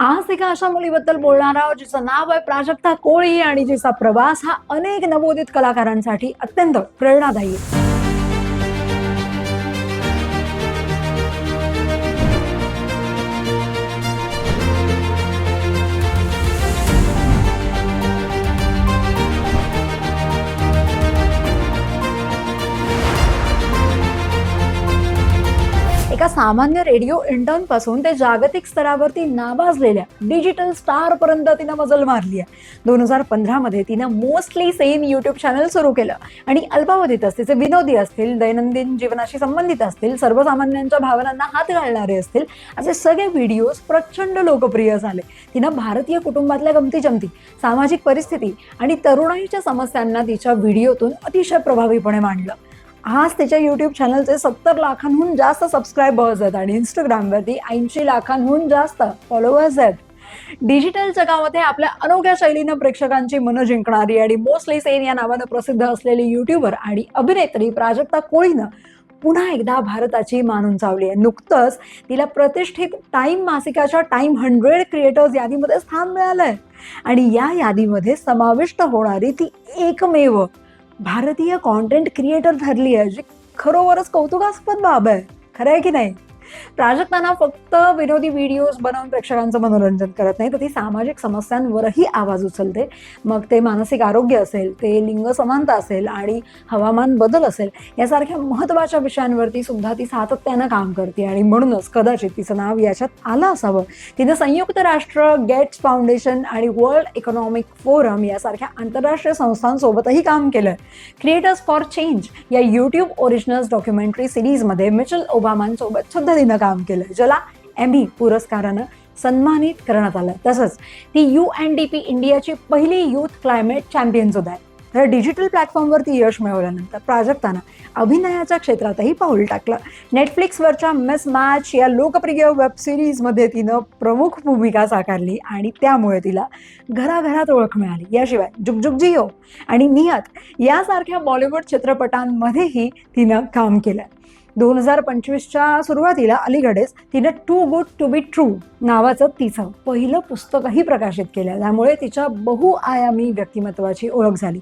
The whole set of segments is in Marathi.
आज एका अशा मुलीबद्दल बोलणार आहोत जिचं नाव आहे प्राजक्ता कोळी आणि जिचा प्रवास हा अनेक नवोदित कलाकारांसाठी अत्यंत प्रेरणादायी आहे. सामान्य रेडिओ इंटर्नपासून ते जागतिक स्तरावरती नावाजलेल्या डिजिटल स्टार पर्यंत तिनं मजल मारली आहे दोन हजार पंधरा मध्ये तिनं मोस्टली सेम युट्यूब चॅनल सुरू केलं. आणि अल्पावधीतच तिचे विनोदी असतील दैनंदिन जीवनाशी संबंधित असतील सर्वसामान्यांच्या भावनांना हात घालणारे असतील असे सगळे व्हिडिओज प्रचंड लोकप्रिय झाले. तिनं भारतीय कुटुंबातल्या गमती जमती सामाजिक परिस्थिती आणि तरुणाईच्या समस्यांना तिच्या व्हिडिओतून अतिशय प्रभावीपणे मांडलं. आज तिच्या युट्यूब चॅनलचे सत्तर लाखांहून जास्त सबस्क्रायबर्स आहेत आणि इंस्टाग्रामवरती ऐंशी लाखांहून जास्त फॉलोअर्स आहेत. डिजिटल जगामध्ये आपल्या अनोख्या शैलीनं प्रेक्षकांची मनं जिंकणारी आणि मोस्टली सेन या नावानं प्रसिद्ध असलेली युट्यूबर आणि अभिनेत्री प्राजक्ता कोळीनं पुन्हा एकदा भारताची मान उंचावली आहे. नुकतंच तिला प्रतिष्ठित टाईम मासिकाच्या टाईम हंड्रेड क्रिएटर्स यादीमध्ये स्थान मिळालं आहे आणि या यादीमध्ये समाविष्ट होणारी ती एकमेव भारतीय कॉन्टेंट क्रिएटर ठरली आहे जी खरोखरच कौतुकास्पद बाब आहे. खरं आहे की नाही? प्राजक्ताना फक्त विनोदी व्हिडिओज बनवून प्रेक्षकांचं मनोरंजन करत नाही तर ती सामाजिक समस्यांवरही आवाज उचलते. मग ते मानसिक आरोग्य असेल ते लिंग समानता असेल आणि हवामान बदल असेल यासारख्या महत्त्वाच्या विषयांवरती सुद्धा ती सातत्यानं काम करते आणि म्हणूनच कदाचित तिचं नाव याच्यात आलं असावं. तिनं संयुक्त राष्ट्र गेट्स फाउंडेशन आणि वर्ल्ड इकॉनॉमिक फोरम यासारख्या आंतरराष्ट्रीय संस्थांसोबतही काम केलं. क्रिएटर्स फॉर चेंज या यूट्यूब ओरिजिनल्स डॉक्युमेंटरी सिरीजमध्ये मिचल ओबामांसोबत सुद्धा पद्धतीनं काम केलं ज्याला एमी पुरस्कारानं सन्मानित करण्यात आलं तसंच ती यू एन डी पी इंडियाची पहिली यूथ क्लायमेट चॅम्पियन सुद्धा आहे. तर डिजिटल प्लॅटफॉर्मवरती यश मिळवल्यानंतर प्राजक्तानं अभिनयाच्या क्षेत्रातही पाऊल टाकलं. नेटफ्लिक्सवरच्या मिस मॅच या लोकप्रिय वेब सिरीजमध्ये तिनं प्रमुख भूमिका साकारली आणि त्यामुळे तिला घराघरात ओळख मिळाली. याशिवाय जुगजुग जियो आणि नियत यासारख्या बॉलिवूड चित्रपटांमध्येही तिनं काम केलं दोन हजार पंचवीसच्या सुरुवातीला अलीकडेच तिनं too good to be true नावाचं तिचं पहिलं पुस्तकही प्रकाशित केलं. त्यामुळे तिच्या बहुआयामी व्यक्तिमत्वाची ओळख झाली.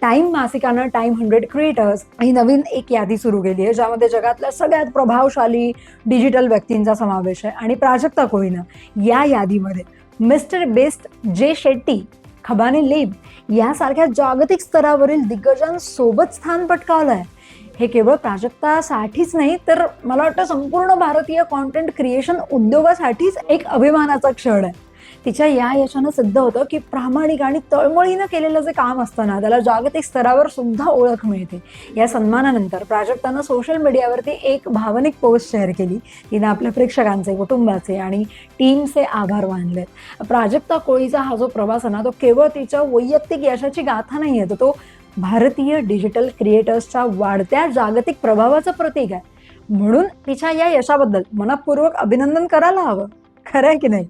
टाइम मासिकानं टाइम हंड्रेड क्रिएटर्स ही नवीन एक यादी सुरू केली आहे ज्यामध्ये जगातल्या सगळ्यात प्रभावशाली डिजिटल व्यक्तींचा समावेश आहे आणि प्राजक्ता कोळीनं या यादीमध्ये मिस्टर बेस्ट जे शेट्टी खबाने लेब यासारख्या जागतिक स्तरावरील दिग्गजांसोबत स्थान पटकावलं आहे हे केवळ प्राजक्तासाठीच नाही तर मला वाटतं संपूर्ण भारतीय कॉन्टेंट क्रिएशन उद्योगासाठीच एक अभिमानाचा क्षण आहे. तिच्या या यशानं सिद्ध होतं की प्रामाणिक आणि तळमळीनं केलेलं जे काम असतं ना त्याला जागतिक स्तरावर सुद्धा ओळख मिळते. या सन्मानानंतर प्राजक्तानं सोशल मीडियावरती एक भावनिक पोस्ट शेअर केली. तिनं आपल्या प्रेक्षकांचे कुटुंबाचे आणि टीमचे आभार मानलेत. प्राजक्ता कोळीचा हा जो प्रवास आहे ना तो केवळ तिच्या वैयक्तिक यशाची गाथा नाही आहे तर तो भारतीय डिजिटल क्रिएटर्सच्या वाढत्या जागतिक प्रभावाचं प्रतीक आहे. म्हणून तिच्या या यशाबद्दल मनपूर्वक अभिनंदन करायला हवं. खरं आहे की नाही?